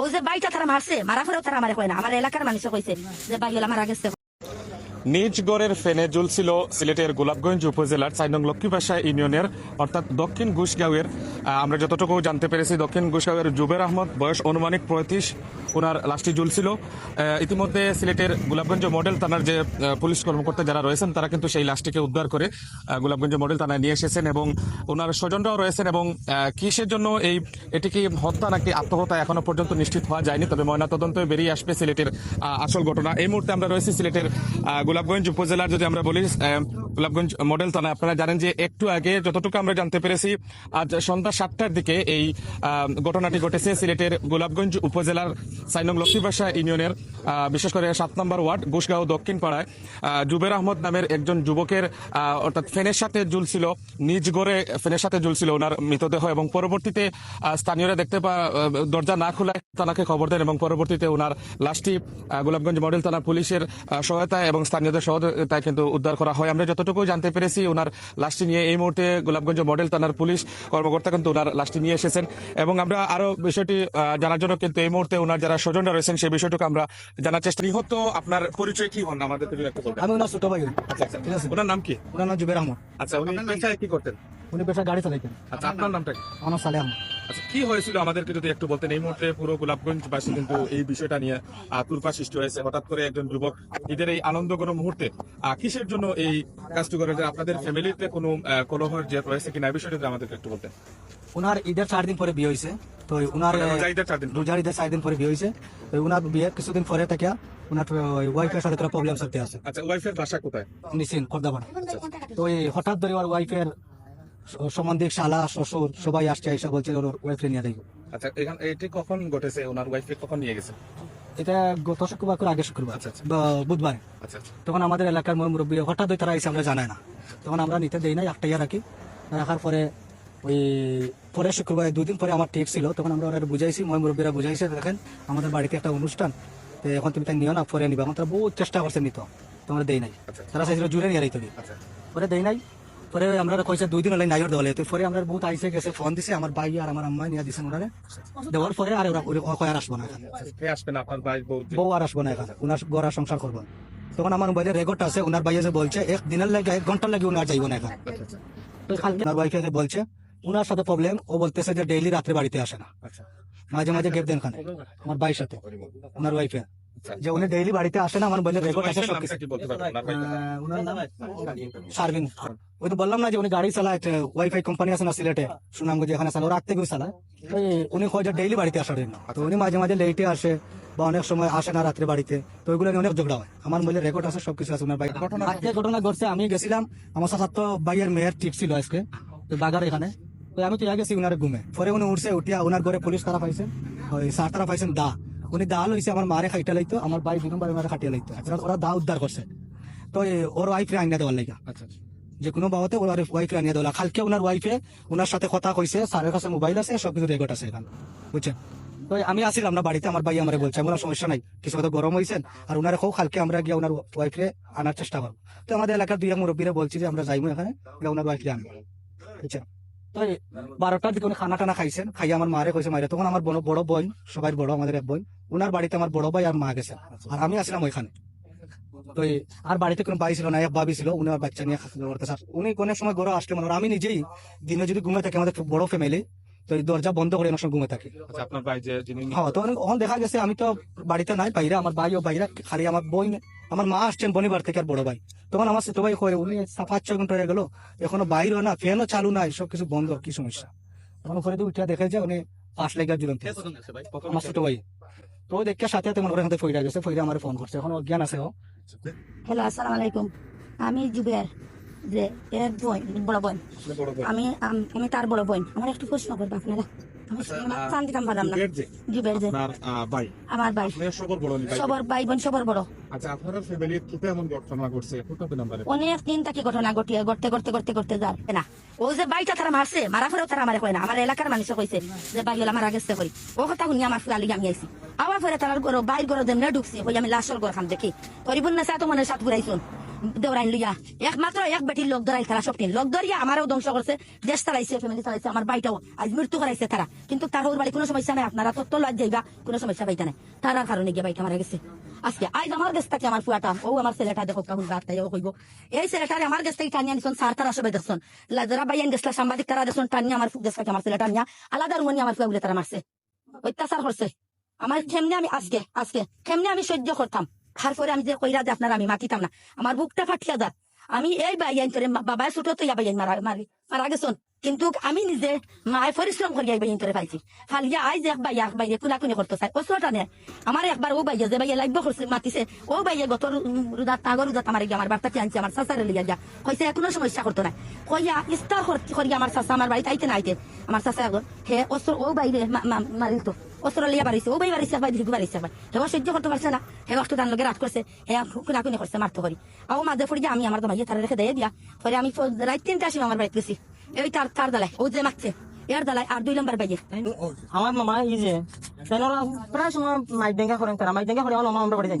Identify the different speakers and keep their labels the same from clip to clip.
Speaker 1: ও যে বাইটা তারা মারছে মারা পরেও তারা মারে কয় না, আমার এলাকার মানুষ কইছে যে বাই মারা গেছে।
Speaker 2: নিজ গড়ের ফেনে জ্বলছিল সিলেটের গোলাপগঞ্জ উপজেলার চাইনং লক্ষ্মীপাশা ইউনিয়নের, অর্থাৎ দক্ষিণ ঘুষগাঁওয়ের আমরা যতটুকু জানতে পেরেছি, দক্ষিণ ঘুষগাঁওয়ের জুবের আহমদ, বয়স অনুমানিক পঁয়ত্রিশ, ওনার লাশটি ঝুলছিল। ইতিমধ্যে সিলেটের গোলাপগঞ্জ মডেল থানার যে পুলিশ কর্মকর্তা যারা রয়েছেন, তারা কিন্তু সেই লাশটিকে উদ্ধার করে গোলাপগঞ্জ মডেল থানায় নিয়ে এসেছেন এবং ওনার স্বজনরাও রয়েছেন এবং কিসের জন্য এই, এটি কি হত্যা নাকি আত্মহত্যা এখনও পর্যন্ত নিশ্চিত হওয়া যায়নি? তবে ময়নাতদন্ত বেরিয়ে আসবে সিলেটের আসল ঘটনা। এই মুহূর্তে আমরা রয়েছি সিলেটের গোলাপগঞ্জ উপজেলার, যদি আমরা বলি গোলাপগঞ্জ মডেল থানা আপনারা জানেন যে একটু আগে যতটুকু আমরা জানতে পেরেছি, আজ সন্ধ্যা সাতটার দিকে এই ঘটনাটি ঘটেছে সিলেটের গোলাপগঞ্জ উপজেলার সাইনং লক্ষ্মীবাসা ইউনিয়নের বিশেষ করে সাত নম্বর ওয়ার্ড, ঘুষগাঁও দক্ষিণ পাড়ায় জুবের আহমদ নামের একজন যুবকের অর্থাৎ ফেনের সাথে ঝুলছিল, নিজ গড়ে ফেনের সাথে ঝুলছিল ওনার মৃতদেহ এবং পরবর্তীতে স্থানীয়রা দেখতে পা দরজা না খোলায় থানাকে খবর দেন এবং পরবর্তীতে ওনার লাশটি গোলাপগঞ্জ মডেল থানা পুলিশের সহায়তায় এবং স্থানীয়দের সহযোগিতায় কিন্তু উদ্ধার করা হয়। আমরা যতটুকু জানতে পেরেছি ওনার লাশটি নিয়ে এই মুহূর্তে গোলাপগঞ্জ মডেল থানার পুলিশ কর্মকর্তা কিন্তু ওনার লাশটি নিয়ে এসেছেন। এবং আমরা আরও বিষয়টি জানার জন্য কিন্তু এই মুহূর্তে ওনার যারা স্বজনরা রয়েছেন সেই বিষয়টুকু আমরা জানার চেষ্টা নিহত আপনার পরিচয় কি হন? আমাদের
Speaker 3: আমি ওনার ছোট ভাই।
Speaker 2: আচ্ছা আচ্ছা। ওনার নাম কি?
Speaker 3: ওনার নাম জুবের আহমদ।
Speaker 2: আচ্ছা উনি কি করতেন?
Speaker 3: উনি পেশা গাড়ি চালাইতেন।
Speaker 2: আচ্ছা আপনার নামটা কি?
Speaker 3: আমার সালে আহমদ
Speaker 2: আচ্ছা কি হয়েছিল আমাদেরকে যদি একটু বলতেন? এই মুহূর্তে পুরো গোলাপগঞ্জবাসী কিন্তু এই বিষয়টা নিয়ে আহ, তুলপা সৃষ্টি হয়েছে। হঠাৎ করে একজন যুবক ঈদের এই মুহূর্তে আহ, কিসের জন্য এই কাজটি করে? আপনাদের ফ্যামিলিতে কোনো আহ, কলহের যে রয়েছে কিনা এই বিষয়টা যদি আমাদেরকে একটু বলতেন।
Speaker 3: ওনার ঈদের চার দিন পরে বিয়ে হয়েছে। তো
Speaker 2: মানে রোজা ঈদের চার দিন পরে?
Speaker 3: রোজার ঈদের চার দিন পরে বিয়ে হয়েছে। তো কিছুদিন পরে থেকে ওনার ওয়াইফের সাথে তোরা প্রবলেম চলতে আছে।
Speaker 2: আচ্ছা ওয়াইফের বাসা কোথায়?
Speaker 3: খর্দাপাড়া তো এই হঠাৎ ধরে ওর ওয়াইফের সম্বন্ধে শালা শ্বশুর সবাই আসছে এসে বলছে ওর ওয়াইফে নিয়ে যাইব।
Speaker 2: আচ্ছা এখান এটি কখন ঘটেছে? ওনার ওয়াইফকে কখন নিয়ে গেছে?
Speaker 3: এটা গত শুক্রবার করে আগে শুক্রবার
Speaker 2: আচ্ছা, আচ্ছা।
Speaker 3: বুধবার।
Speaker 2: আচ্ছা আচ্ছা।
Speaker 3: তখন আমাদের এলাকার মুরব্বী হঠাৎ ওই তারা এসে আমরা জানাই না। তখন আমরা নিতে দেই নাই একটা ইয়ে রাখি। রাখার পরে ওই পরে শুক্রবার দুই দিন পরে আমার ঠিক ছিল তখন আমরা ওরা বুঝাইছি মই মুরব্বীরা বুঝাইছে দেখেন আমাদের বাড়িতে একটা অনুষ্ঠান এখন তুমি তাই নিও না পরে নিবা। আমরা বহুত চেষ্টা করছে নিত। তো আমরা দেই নাই।
Speaker 2: আচ্ছা।
Speaker 3: তারা চাইছিল জুড়ে নিয়ে
Speaker 2: আচ্ছা।
Speaker 3: পরে দেই নাই। পরে আমরা কইছে দুই দিন হলে নাইর দেওয়ালে তো পরে আমরা বহুত আইসে গেছে ফোন দিছে আমার ভাই আর আমার আম্মা নিয়ে দিছে ওনারে। দেওয়ার পরে আর ওরা কয় আর আসব না
Speaker 2: আচ্ছা, কে আপনার ভাই বউ
Speaker 3: আর আসব না এখানে উনার গড়া সংসার করব তখন আমার মোবাইলে রেকর্ড আছে ওনার ভাইয়ে যে বলছে এক দিনের লাগে এক ঘণ্টার লাগে ওনার যাইব না এখানে। তো কালকে উনার ওয়াইফে বলছে ওনার সাথে প্রবলেম ও বলতেছে যে ডেইলি রাত্রে বাড়িতে আসে না।
Speaker 2: আচ্ছা।
Speaker 3: মাঝে মাঝে গেপ দেন খানে আমার ভাইয়ের সাথে ওনার ওয়াইফে যে উনি ডেইলি বাড়িতে আসে না আমার রেকর্ড আছে সব কিছু
Speaker 2: ওনার
Speaker 3: নাম শারবিন ওই তো বললাম না যে উনি গাড়ি চালায় ওয়াইফাই কোম্পানি আছে না সিলেটে? সুনামগঞ্জ এখানে চালায় ওরা রাত থেকে চালায়। উনি কয় যে ডেইলি বাড়িতে আসার জন্য। তো উনি মাঝে মাঝে লেটে আসে বা অনেক সময় আসে না রাত্রে বাড়িতে তো ওইগুলো নিয়ে অনেক ঝগড়া হয়। আমার মোবাইলে রেকর্ড আছে সবকিছু আছে ওনার ভাই আজকে ঘটনা ঘটছে আমি গেছিলাম আমার সাথে তো ভাইয়ের মেয়ের টিপ ছিল আজকে বাগার এখানে। তো আমি তো ইয়া গেছি উনার ঘুমে। পরে উনি উঠছে উঠিয়া উনার ঘরে পুলিশ তারা পাইছেন ওই স্যার তারা পাইছেন দা। উনি দা লইছে আমার মারে খাইটা লাইতো আমার ভাই বিনম ভাই মারে খাটিয়া লাইতো। ওরা- ওরা দা উদ্ধার করছে। তো ওর ওয়াইফে আইনা দেওয়ার লাগা
Speaker 2: আচ্ছা আচ্ছা।
Speaker 3: যে কোনো বাবাতে ওনার ওয়াইফে আনিয়ে দেওয়া কালকে ওনার ওয়াইফে ওনার সাথে কথা কইছে স্যারের কাছে মোবাইল আছে সবকিছু রেকর্ড আছে এখানে। বুঝছেন তো আমি আসিলাম না বাড়িতে আমার ভাই আমার বলছে আমার সমস্যা নাই কিছু কথা গরম হয়েছেন আর ওনার খুব কালকে আমরা গিয়ে ওনার ওয়াইফে আনার চেষ্টা করব। তো আমাদের এলাকার দুই এক মুরব্বীরা বলছি যে আমরা যাইবো এখানে গিয়ে ওনার ওয়াইফে আনব। বুঝছেন বারোটার দিকে উনি খানা টানা খাইছেন। খাই আমার মারে কইছে মারে তখন আমার বড় বড় বোন সবাই বড় আমাদের এক বোন ওনার বাড়িতে আমার বড় ভাই আর মা গেছেন আর আমি আসলাম ওইখানে। তো আর বাড়িতে কোনো ভাই ছিল না এক ভাবি ছিল উনি বাচ্চা নিয়ে করতে স্যার উনি কোনো সময় গরো আসলে মানে আমি নিজেই দিনে যদি ঘুমে থাকি আমাদের বড় ফ্যামিলি তো দরজা বন্ধ করে অনেক সময় ঘুমে থাকি।
Speaker 2: আচ্ছা
Speaker 3: হ্যাঁ তো অনেক- দেখা গেছে আমি তো বাড়িতে নাই বাইরে আমার ভাই ও বাইরে খালি আমার বোন আমার মা আসছেন বনিবার থেকে আর বড় ভাই। তখন আমার ছোট ভাই কয়ে উনি সা- পাঁচ ছয় ঘণ্টা হয়ে গেল এখনও বাইরে না ফ্যানও চালু নাই সব কিছু বন্ধ কি সমস্যা? তখন পরে তো উঠে দেখে যে উনি পাঁচ লেগে ঝুলন্ত আমার ছোট ভাই। তো দেখে সাথে সাথে মনে করে হাতে ফইরা গেছে ফইরা আমার ফোন করছে এখন অজ্ঞান আছে ও?
Speaker 1: হ্যালো আসসালামু আলাইকুম। আমি জুবের যে এর বোন বড় বোন।
Speaker 2: ভাই
Speaker 1: আমি আম- তার বড় বোন। আমার একটু প্রশ্ন করব আপনারা। আমার
Speaker 2: ভাই।
Speaker 1: আমার ভাই।
Speaker 2: সবর ভাই।
Speaker 1: বোন সবার বড়।
Speaker 2: আচ্ছা আপনার ফ্যামিলির কোথায় এমন ঘটনা ঘটছে?
Speaker 1: অনেক দিন তাকে ঘটনা ঘটিয়ে না। ও যে বাইটা তারা মারছে মারা ফেরেও তারা মারে কয় না। আমার এলাকার মানুষ কইছে যে বাই হলে মারা গেছে কই। ও কথা শুনি আমার ফুলালি আমি আইছি। আবার ফেরে তার গরো বাইর গরো দেমনে ঢুকছি ওই আমি লাশর গর খাম দেখি। করিবুন না সাথে মনে সাত ঘুরাইছুন। দেওরাইন লইয়া। একমাত্র এক বেটির লোক ধরাই তারা সব লোক ধরিয়া আমারও ধ্বংস করছে, দেশ চালাইছে ফ্যামিলি চালাইছে, আমার বাইটাও আজ মৃত্যু করাইছে তারা। কিন্তু তার ওর বাড়ি কোনো সমস্যা নাই, আপনারা তত্ত্ব যাইবা, কোনো সমস্যা পাইতা নাই। তার কারণে গিয়ে মারা গেছে। আজকে আজ আমার আমার ফুয়াটা, ও আমার ছেলেটা দেখো কাহুন কইব, এই ছেলেটারে আমার কাছ থেকে টানিয়া নিছন সার তারা সবাই দেখছন যারা বাইয়ান গেছলা সাংবাদিক তারা দেখছন টানিয়া আমার থেকে আমার ছেলেটা নিয়া আলাদা রুমনি আমার ফুয়া বলে তারা মারছে। অত্যাচার করছে। আমার কেমনে আমি আজকে আজকে, কেমনে আমি সহ্য করতাম? তারপরে আমি যে কইরা যে আপনার আমি মাতিতাম না, আমার বুকটা ফাটিয়া যাত আমি এই বাইয়ান করে বাবাই ছোট তো ইয়া বাইয়ান মারা মারি মারা গেছন। কিন্তু আমি নিজে মায় পরিশ্রম করি এই বাইয়ান করে পাইছি। ফালিয়া আই যে এক বাইয়া এক বাইরে কুনা কুনি করতে চাই ও ছোটা নে আমার একবার ও বাইয়া যে বাইয়া লাগবে করছে, মাতিছে, ও বাইয়া গত রুদাত তাগর রুদাত আমার আমার বার্তাকে আনছে, আমার সাসারে লিয়া যা কইছে কোনো সমস্যা করতো না কইয়া ইস্তার করি আমার সাসা আমার বাড়িতে আইতে না আইতে। আমার সাসা হে অস্ত্র ও বাইরে মারিল তো। অস্ত্র লিয়া বাড়িছে ও বাই বাড়িছে ভাই দিকে বাড়িছে ভাই হেবা সহ্য করতে পারছে না হেবা অস্ত্র দান লগে রাত করছে, হে কুনা কুনি করছে মারতে করি। আও মাঝে পড়ি আমি আমার ভাইয়ে তারা রেখে দিয়ে দিয়া, পরে আমি রাত তিনটা আসি আমার বাড়িতে গেছি। এই তার তার দালাই ও যে মারছে, এর দালাই আর দুই নম্বর বাইয়ে
Speaker 4: আমার মামা এই যে প্রায় সময় মাইক ডেঙ্গা করেন তারা মাইক ডেঙ্গা করে আমার মামা আমরা বাড়ি যাই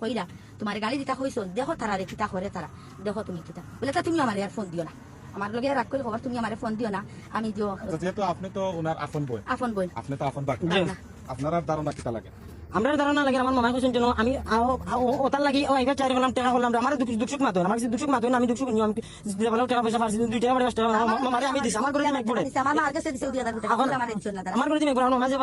Speaker 1: কইরা তোমার গালি দিতা হইছো দেখো তারা রে কিতা করে তারা দেখো তুমি কিতা। বলে তা তুমি আমার আর ফোন দিও না। আমার লগে রাগ করে খবর তুমি আমার ফোন দিও না আমি দিও
Speaker 2: আচ্ছা, যেহেতু আপনি তো ওনার আপন বই
Speaker 1: আপন বই
Speaker 2: আপনি তো আপন বাকি। আপনার ধারণা কিতা লাগে?
Speaker 4: আমরা ধারণা লাগে আমার মামা কোশ্চেন জন্য আমি ওতার লাগি ও এবার চার হলাম টাকা হলাম আমার দুঃখ দুঃখ মাতো আমার কাছে দুঃখ মাতো আমি দুঃখ নিও আমি যে বলো টাকা পয়সা পারছি দুই টাকা পাঁচ টাকা মামারে আমি দিছি আমার করে এক পড়ে।
Speaker 1: আমার মার কাছে দিছে দুই হাজার টাকা আমার দিছো না তারা
Speaker 4: আমার করে আমার মাঝে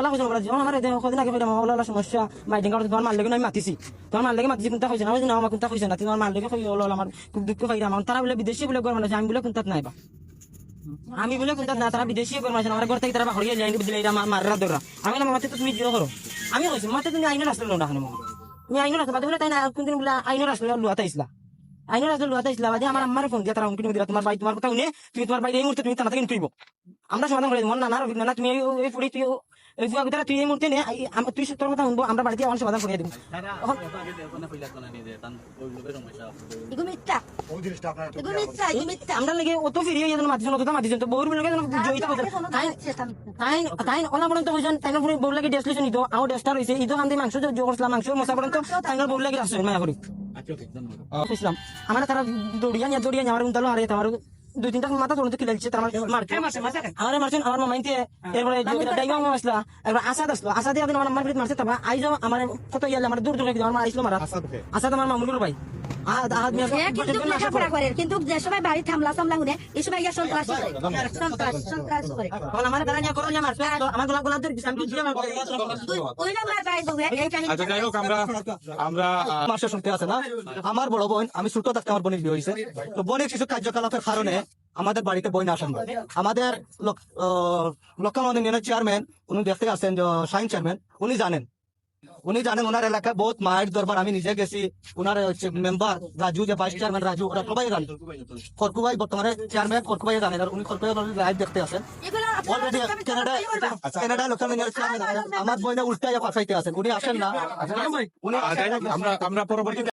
Speaker 4: কদিন আগে ফেরা মামলা সমস্যা মাইটিং করতে তোমার মাল লেগে আমি মাতিছি। তোমার মাল লেগে মাতিছি কোনটা হয়েছে না? আমার কোনটা হয়েছে না তোমার মাল লেগে হয়ে হলো আমার খুব দুঃখ পাই আমার তারা বলে বিদেশি বলে গর আমি বলে কোনটা নাই বা। আমি বলে কোনটা? না, তারা বিদেশি মানুষ আমার ঘর থেকে তারা হরিয়ে যায় বুঝলে? এটা মাররা ধরা আমি না মাতে তুমি জিও করো। আমি কইছি মাতে তুমি আইনের আসলে লোনা খানো তুমি আইনের আসলে বাদে বলে তাই না, কোনদিন বলে আইনের আসলে লুয়াতে আইসলা? আইনের রাস্তা লুয়াতে আইসলা বাদে আমার আম্মারে ফোন দিয়া তারা উনকিনি দিলা। তোমার ভাই তোমার কথা শুনে তুমি তোমার ভাই এই মুহূর্তে তুমি তানা থেকে তুইব। আমরা সমাধান করে মন নানার অভিজ্ঞতা তুমি এই- তুই এই তুই এই মুহূর্তে নে। এই- তুই তোর কথা শুনব। আমরা বাড়িতে আমার সমাধান করে দিব।
Speaker 1: এগুলো মিথ্যা। এগুলো মিথ্যা এগুলো মিথ্যা।
Speaker 4: আমরা লাগে অত যেন তো বউর জয়িতা তাই তাই তাই তাই ইতো আও ডেস্টার ইতো মাংস যে জোর করছিলাম মাংস মশা পর্যন্ত তাই বউ লাগে আসছে মায়া করি। বুঝলাম আমার তারা দৌড়িয়া নিয়ে দৌড়িয়া আমার উন্তালো আর আমার দুই তিনটা মাথা তোলতে কিলাইছে তার মারছে আমার মারছেন আমার মামাইতে এরপরে ডাইবা মামা আসলা এরপর আসাদ আসলো আসাদ আমার বাড়িতে মারছে তারপর আইজো আমার কত ইয়ালে আমার দূর দূর আমার আইসলো মারা? আসাদ আমার ভাই
Speaker 1: কিন্তু লেখাপড়া করে। কিন্তু যে সময় বাড়ি থামলা সামলা শুনে এই সময় ইয়া সন্ত্রাসী করে। সন্ত্রাস সন্ত্রাস করে
Speaker 4: আমার দ্বারা নিয়ে করো নিয়ে আমার গোলাপ গোলাপ ধরে আমি তো আমার
Speaker 1: ওই নাম্বার বাই বউ
Speaker 2: আচ্ছা যাই হোক আমরা আমরা
Speaker 3: মাসে শুনতে আছে না? আমার বড় বোন আমি ছোট থাকতে আমার বোনের বিয়ে হয়েছে। তো বোনের কিছু কার্যকলাপের কারণে আমাদের বাড়িতে বই না আসেন আমাদের ইউনিয়নের চেয়ারম্যান উনি দেখতে আছেন সাইন চেয়ারম্যান উনি জানেন। উনি জানেন ওনার এলাকায় বহুত মায়ের দরবার আমি নিজে গেছি ওনার হচ্ছে মেম্বার রাজু যে ভাইস চেয়ারম্যান রাজু ওরা সবাই জানেন খরকুবাই বর্তমানে চেয়ারম্যান খরকুবাই জানেন আর উনি খরকুবাই লাইভ দেখতে আছেন
Speaker 1: এগুলো
Speaker 3: already Canada Canada local chairman আমার বইনে উল্টাইয়া পাঠাইতে আছেন উনি আসেন না উনি
Speaker 2: আমরা আমরা পরবর্তীতে